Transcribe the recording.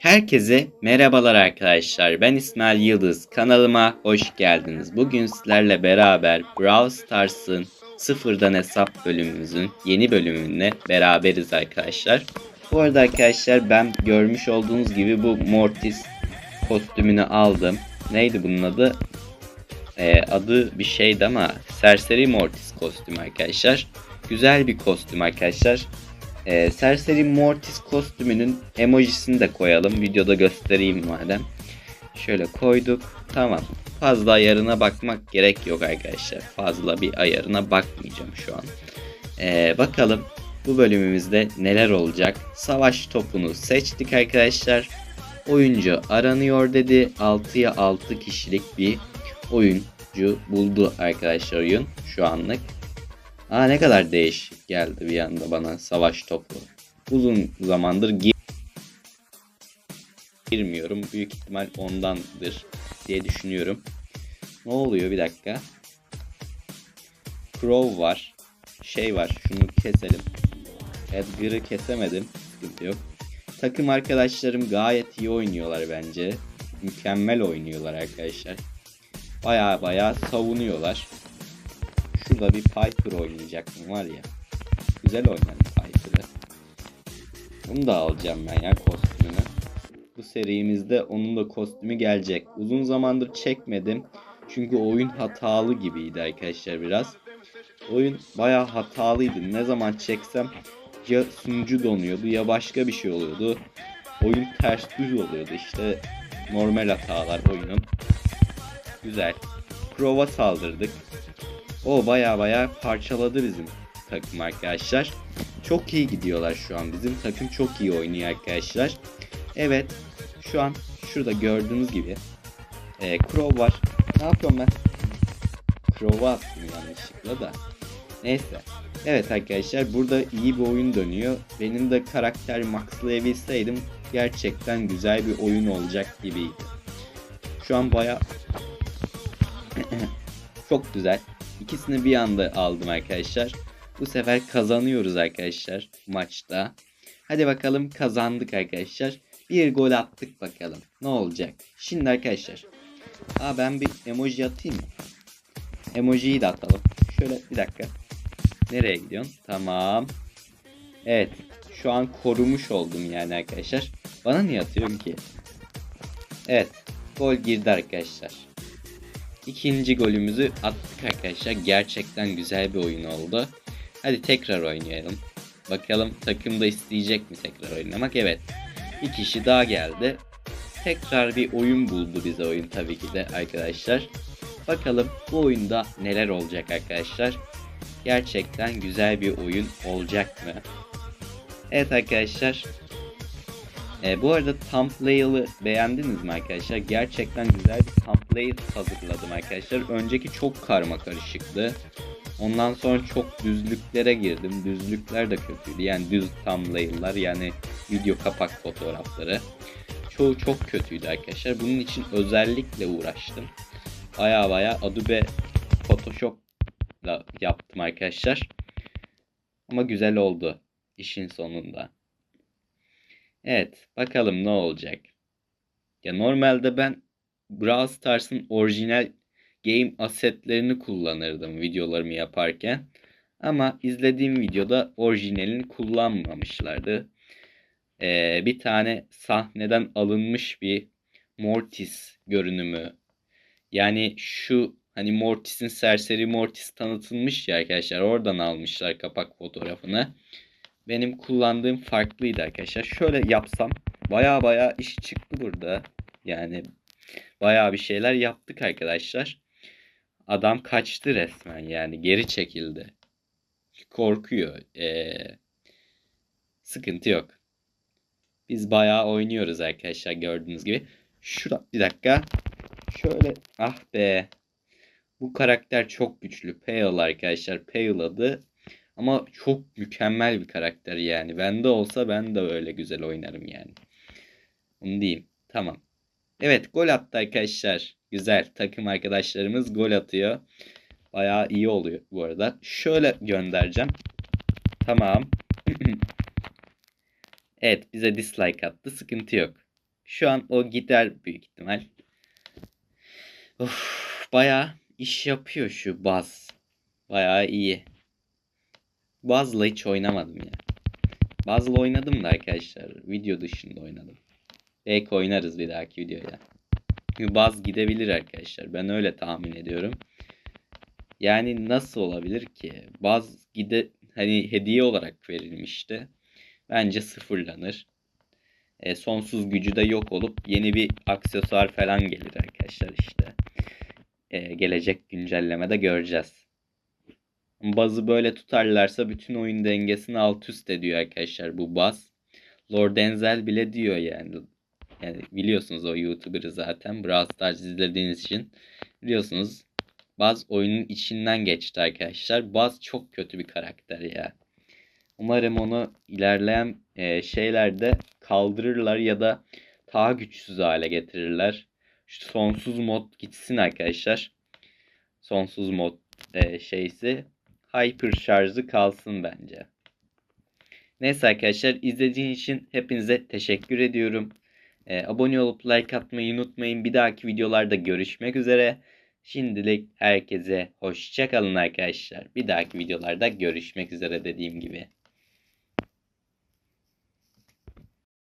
Herkese merhabalar arkadaşlar. Ben İsmail Yıldız. Kanalıma hoş geldiniz. Bugün sizlerle beraber Brawl Stars'ın sıfırdan hesap bölümümüzün yeni bölümünde beraberiz arkadaşlar. Bu arada arkadaşlar ben görmüş olduğunuz gibi bu Mortis kostümünü aldım. Neydi bunun adı? Ee, adı bir şeydi ama Serseri Mortis kostümü arkadaşlar. Güzel bir kostüm arkadaşlar. Ee, Serseri Mortis kostümünün emojisini de koyalım. Videoda göstereyim madem. Şöyle koyduk. Tamam. Fazla ayarına bakmak gerek yok arkadaşlar. Fazla bir ayarına bakmayacağım şu an. Ee, bakalım bu bölümümüzde neler olacak. Savaş topunu seçtik arkadaşlar. Oyuncu aranıyor dedi. 6'ya 6 kişilik bir oyuncu buldu arkadaşlar oyun şu anlık. Aa ne kadar değişik geldi bir anda bana savaş topu. Uzun zamandır gir girmiyorum. Büyük ihtimal ondandır diye düşünüyorum. Ne oluyor bir dakika. Crow var. Şey var şunu keselim. Edgar'ı kesemedim. Sıkıntı yok. Takım arkadaşlarım gayet iyi oynuyorlar bence. Mükemmel oynuyorlar arkadaşlar. Baya baya savunuyorlar. Şurada bir Piper oynayacaktım var ya. Güzel oynadı Piper'ı. Bunu da alacağım ben ya kostümünü. Bu serimizde onun da kostümü gelecek. Uzun zamandır çekmedim. Çünkü oyun hatalı gibiydi arkadaşlar biraz. Oyun bayağı hatalıydı. Ne zaman çeksem ya sunucu donuyordu ya başka bir şey oluyordu. Oyun ters düz oluyordu işte. Normal hatalar oyunun. Güzel. Crow'a saldırdık. O baya baya parçaladı bizim takım arkadaşlar. Çok iyi gidiyorlar şu an. Bizim takım çok iyi oynuyor arkadaşlar. Evet. Şu an şurada gördüğünüz gibi e, Crow var. Ne yapıyorum ben? Crow'a attım yanlışlıkla da. Neyse. Evet arkadaşlar burada iyi bir oyun dönüyor. Benim de karakter maxlayabilseydim gerçekten güzel bir oyun olacak gibiydi. Şu an baya çok güzel. İkisini bir anda aldım arkadaşlar. Bu sefer kazanıyoruz arkadaşlar maçta. Hadi bakalım kazandık arkadaşlar. Bir gol attık bakalım. Ne olacak? Şimdi arkadaşlar. Aa ben bir emoji atayım? Emojiyi de atalım. Şöyle bir dakika. Nereye gidiyorsun? Tamam. Evet. Şu an korumuş oldum yani arkadaşlar. Bana niye atıyorsun ki? Evet. Gol girdi arkadaşlar. İkinci golümüzü attık arkadaşlar. Gerçekten güzel bir oyun oldu. Hadi tekrar oynayalım. Bakalım takım da isteyecek mi tekrar oynamak? Evet. Bir kişi daha geldi. Tekrar bir oyun buldu bize oyun tabii ki de arkadaşlar. Bakalım bu oyunda neler olacak arkadaşlar. Gerçekten güzel bir oyun olacak mı? Evet arkadaşlar. E, bu arada thumbnail'ı beğendiniz mi arkadaşlar? Gerçekten güzel bir thumbnail hazırladım arkadaşlar. Önceki çok karma karışıktı. Ondan sonra çok düzlüklere girdim. Düzlükler de kötüydü. Yani düz thumbnail'lar yani video kapak fotoğrafları. Çoğu çok kötüydü arkadaşlar. Bunun için özellikle uğraştım. Baya baya Adobe Photoshop'la yaptım arkadaşlar. Ama güzel oldu işin sonunda. Evet bakalım ne olacak. Ya normalde ben Brawl Stars'ın orijinal game assetlerini kullanırdım videolarımı yaparken. Ama izlediğim videoda orijinalini kullanmamışlardı. Ee, bir tane sahneden alınmış bir Mortis görünümü. Yani şu hani Mortis'in serseri Mortis tanıtılmış ya arkadaşlar oradan almışlar kapak fotoğrafını. Benim kullandığım farklıydı arkadaşlar. Şöyle yapsam baya baya iş çıktı burada. Yani baya bir şeyler yaptık arkadaşlar. Adam kaçtı resmen yani geri çekildi. Korkuyor. Ee, sıkıntı yok. Biz bayağı oynuyoruz arkadaşlar gördüğünüz gibi. Şurada bir dakika. Şöyle ah be. Bu karakter çok güçlü. Pale arkadaşlar. Pale adı. Ama çok mükemmel bir karakter yani. Bende olsa ben de öyle güzel oynarım yani. Onu diyeyim. Tamam. Evet gol attı arkadaşlar. Güzel. Takım arkadaşlarımız gol atıyor. Bayağı iyi oluyor bu arada. Şöyle göndereceğim. Tamam. evet bize dislike attı. Sıkıntı yok. Şu an o gider büyük ihtimal. Of, bayağı iş yapıyor şu Baz. Bayağı iyi. Baz'la hiç oynamadım ya. Baz'la oynadım da arkadaşlar. Video dışında oynadım. Belki oynarız bir dahaki videoya. Çünkü Baz gidebilir arkadaşlar. Ben öyle tahmin ediyorum. Yani nasıl olabilir ki? Baz gide hani hediye olarak verilmişti. Bence sıfırlanır. E, sonsuz gücü de yok olup yeni bir aksesuar falan gelir arkadaşlar işte. E, gelecek güncellemede göreceğiz. Bazı böyle tutarlarsa bütün oyun dengesini alt üst ediyor arkadaşlar bu baz. Lord Denzel bile diyor yani. Yani biliyorsunuz o YouTuber'ı zaten. Brawl Stars izlediğiniz için biliyorsunuz. Baz oyunun içinden geçti arkadaşlar. Baz çok kötü bir karakter ya. Umarım onu ilerleyen e, şeylerde kaldırırlar ya da daha güçsüz hale getirirler. Şu sonsuz mod gitsin arkadaşlar. Sonsuz mod e, şeysi hyper şarjı kalsın bence. Neyse arkadaşlar izlediğiniz için hepinize teşekkür ediyorum. E, abone olup like atmayı unutmayın. Bir dahaki videolarda görüşmek üzere. Şimdilik herkese hoşçakalın arkadaşlar. Bir dahaki videolarda görüşmek üzere dediğim gibi.